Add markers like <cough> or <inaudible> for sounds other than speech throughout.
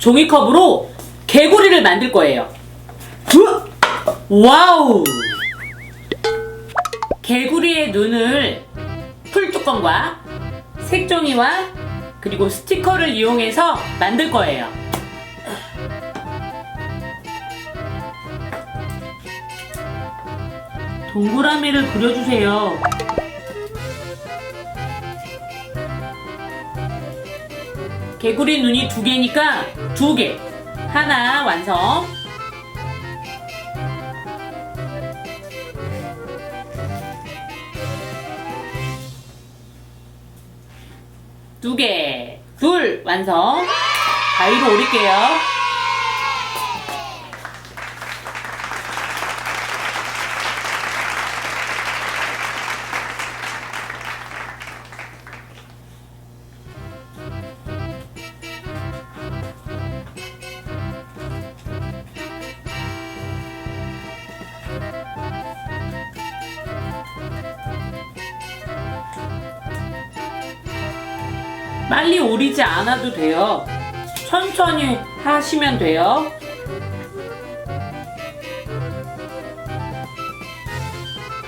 종이컵으로 개구리를 만들 거예요. 와우! 개구리의 눈을 풀뚜껑과 색종이와 그리고 스티커를 이용해서 만들 거예요. 동그라미를 그려주세요. 개구리 눈이 두 개니까 두 개. 하나 완성. 두 개. 둘 완성. 가위로 오릴게요. 빨리 오리지 않아도 돼요. 천천히 하시면 돼요.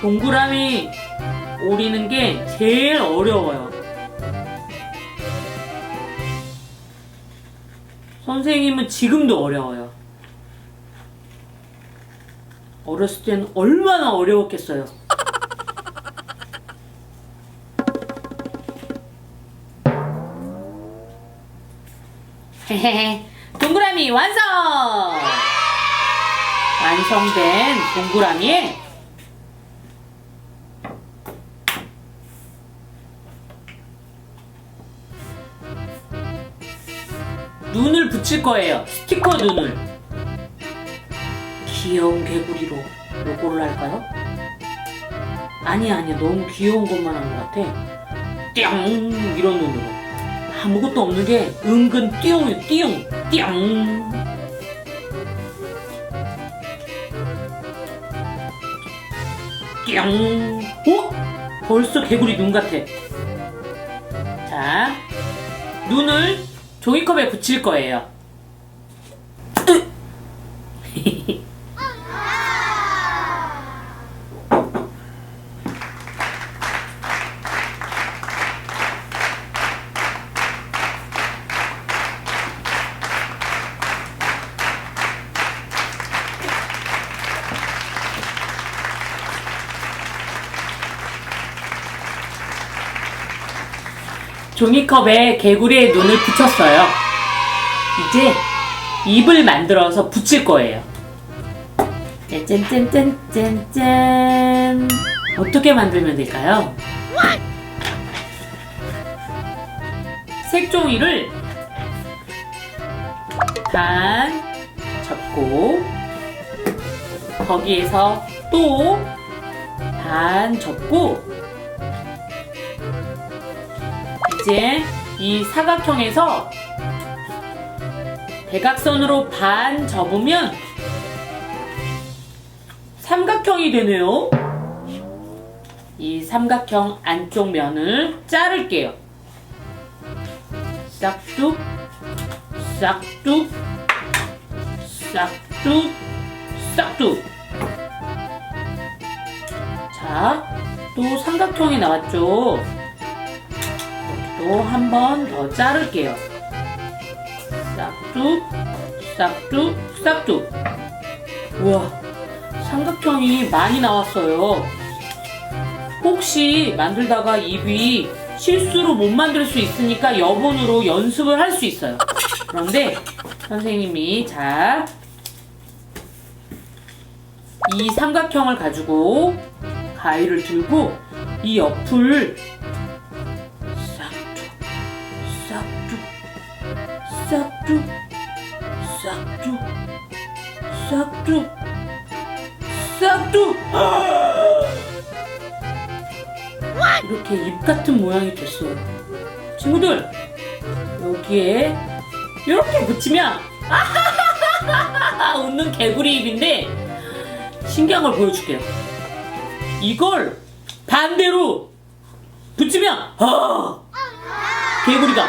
동그라미 오리는 게 제일 어려워요. 선생님은 지금도 어려워요. 어렸을 때는 얼마나 어려웠겠어요. 동그라미 완성! 완성된 동그라미에 눈을 붙일 거예요. 스티커 눈을. 귀여운 개구리로 요거를 할까요? 아니야, 아니야. 너무 귀여운 것만 한 것 같아. 띵! 이런 눈으로. 아무것도 없는 게 은근 띠용이요 띠용 띠용 띠용 어? 벌써 개구리 눈 같아. 자 눈을 종이컵에 붙일 거예요 종이컵에 개구리의 눈을 붙였어요. 이제 입을 만들어서 붙일 거예요. 짠짠짠짠짠짠. 어떻게 만들면 될까요? 색종이를 반 접고 거기에서 또 반 접고 이제 이 사각형에서 대각선으로 반 접으면 삼각형이 되네요. 이 삼각형 안쪽 면을 자를게요. 싹둑, 싹둑, 싹둑, 싹둑. 자, 또 삼각형이 나왔죠. 또 한 번 더 자를게요. 싹둑, 싹둑, 싹둑. 우와, 삼각형이 많이 나왔어요. 혹시 만들다가 입이 실수로 못 만들 수 있으니까 여분으로 연습을 할 수 있어요. 그런데 선생님이 자, 이 삼각형을 가지고 가위를 들고 이 옆을 싹둑, 싹둑, 싹둑, 싹둑. 이렇게 입 같은 모양이 됐어요. 친구들 여기에 이렇게 붙이면 웃는 개구리 입인데 신기한 걸 보여줄게요. 이걸 반대로 붙이면 아 개구리가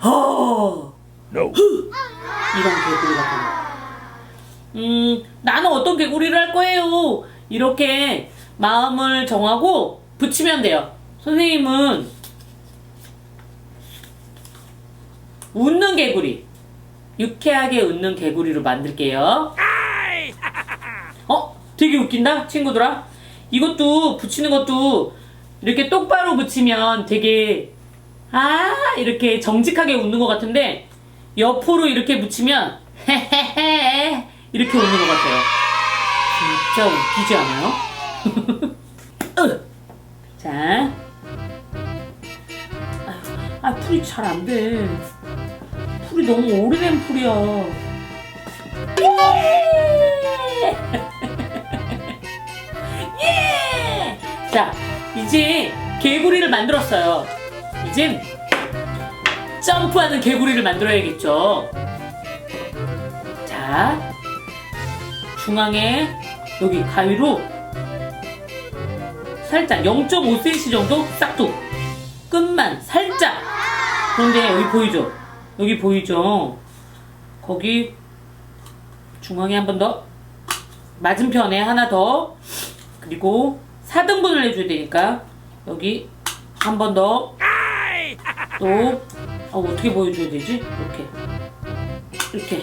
아 No. 이런 개구리가 돼요. 음, 나는 어떤 개구리를 할 거예요. 이렇게 마음을 정하고 붙이면 돼요. 선생님은 웃는 개구리, 유쾌하게 웃는 개구리로 만들게요. 어? 되게 웃긴다, 친구들아. 이것도 붙이는 것도 이렇게 똑바로 붙이면 되게 아 이렇게 정직하게 웃는 것 같은데 옆으로 이렇게 붙이면 헤헤헤 이렇게 웃는 것 같아요. 진짜 웃기지 않아요? <laughs> 으. 자, 아 풀이 잘 안 돼. 풀이 너무 오래된 풀이야. 예! <laughs> 예! 자, 이제 개구리를 만들었어요. 이젠 점프하는 개구리를 만들어야겠죠. 자, 중앙에 여기 가위로 살짝 0.5cm 정도 싹둑 끝만 살짝 그런데 여기 보이죠? 여기 보이죠? 거기 중앙에 한 번 더 맞은편에 하나 더 그리고 4등분을 해줘야 되니까 여기 한 번 더 또 어, 어떻게 보여줘야 되지? 이렇게. 이렇게.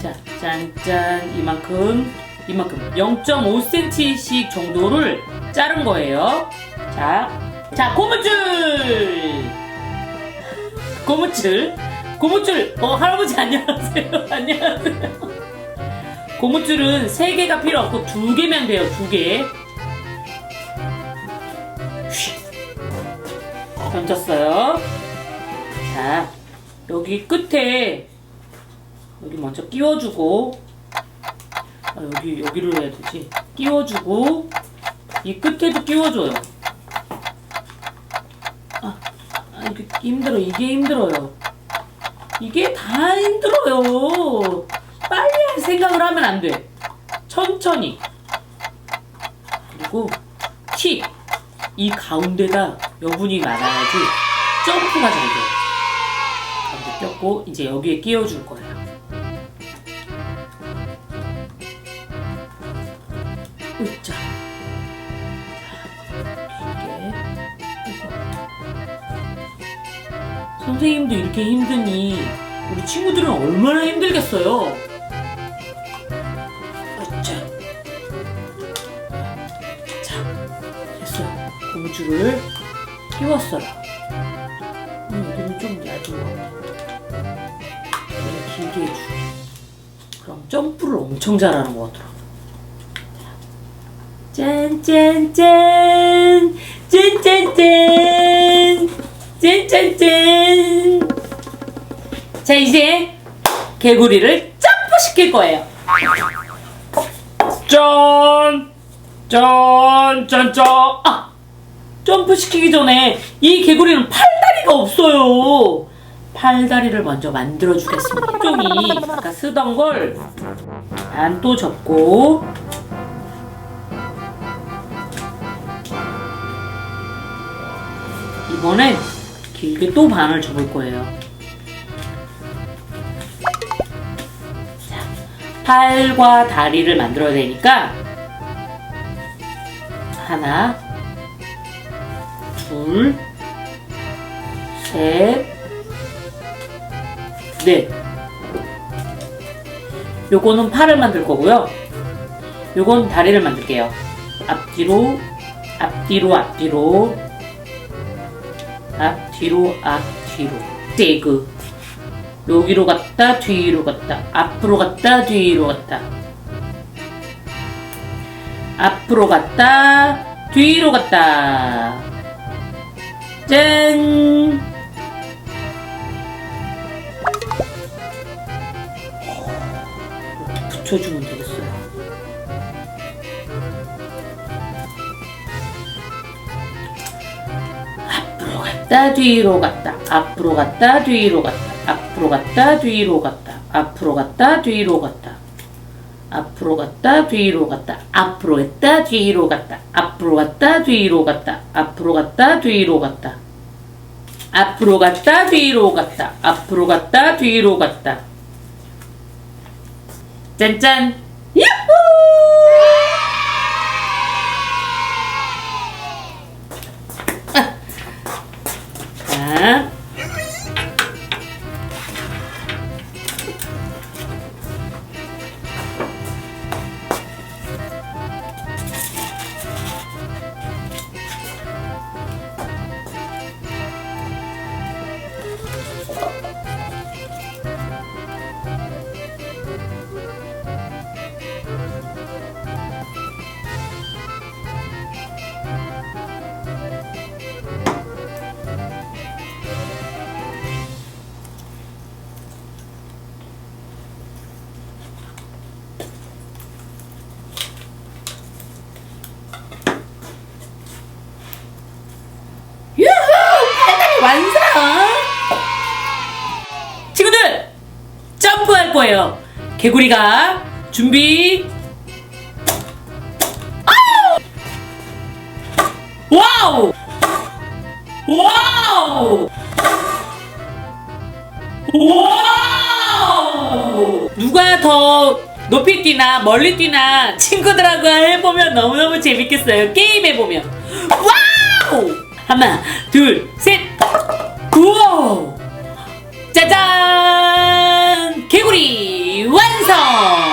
자 짠짠. 이만큼. 이만큼. 0.5cm씩 정도를 자른 거예요. 자, 자 고무줄! 고무줄. 고무줄. 어 할아버지 안녕하세요. <laughs> 안녕하세요. 고무줄은 3개가 필요 없고 2개면 돼요 2개. 던졌어요. 자, 여기 끝에 여기 먼저 끼워주고 아, 여기 여기를 해야 되지. 끼워주고 이 끝에도 끼워줘요. 아, 아 이게 힘들어. 이게 힘들어요. 이게 다 힘들어요. 빨리 할 생각을 하면 안 돼. 천천히. 그리고 팁. 이 가운데다 여분이 많아야지 점프가 잘 돼요. 꼈고 이제 여기에 끼워줄 거예요. 으짜. 선생님도 이렇게 힘드니 우리 친구들은 얼마나 힘들겠어요. 으짜. 자, 됐어요. 고무줄을 끼웠어요. 음, 좀 얇은 것 같아. 길게 해주고. 그럼 점프를 엄청 잘하는 것 같더라고. 짠짠짠! 짠짠짠! 짠짠짠! 자, 이제 개구리를 점프 시킬 거예요. 짠! 짠! 짠! 짠! 아! 점프 시키기 전에 이 개구리는 팔다리가 없어요. 팔다리를 먼저 만들어 주겠습니다. 쪽이 아까 쓰던 걸반또 접고 이번엔 길게 또 반을 접을 거예요. 자, 팔과 다리를 만들어야 되니까 하나, 둘, 셋, 넷. 요거는 팔을 만들 거고요. 요건 다리를 만들게요. 앞뒤로, 앞뒤로, 앞뒤로, 앞뒤로, 앞뒤로. 세그. 여기로 갔다 뒤로 갔다 앞으로 갔다 뒤로 갔다 앞으로 갔다 뒤로 갔다 짠 붙여주면 되겠어요 앞으로 갔다 뒤로 갔다 앞으로 갔다 뒤로 갔다 앞으로 갔다 뒤로 갔다 앞으로 갔다 뒤로 갔다 앞으로 갔다 뒤로 갔다 앞으로 갔다 뒤로 갔다 앞으로 갔다 뒤로 갔다 앞으로 갔다 뒤로 갔다 앞으로 갔다 뒤로 갔다 앞으로 갔다 뒤로 갔다 Dun dun! Yoo-hoo! 할 거예요. 개구리가 준비. 와우! 와우! 와우! 누가 더 높이 뛰나 멀리 뛰나 친구들하고 해보면 너무너무 재밌겠어요. 게임 해보면. 와우! 하나, 둘, 셋! 그.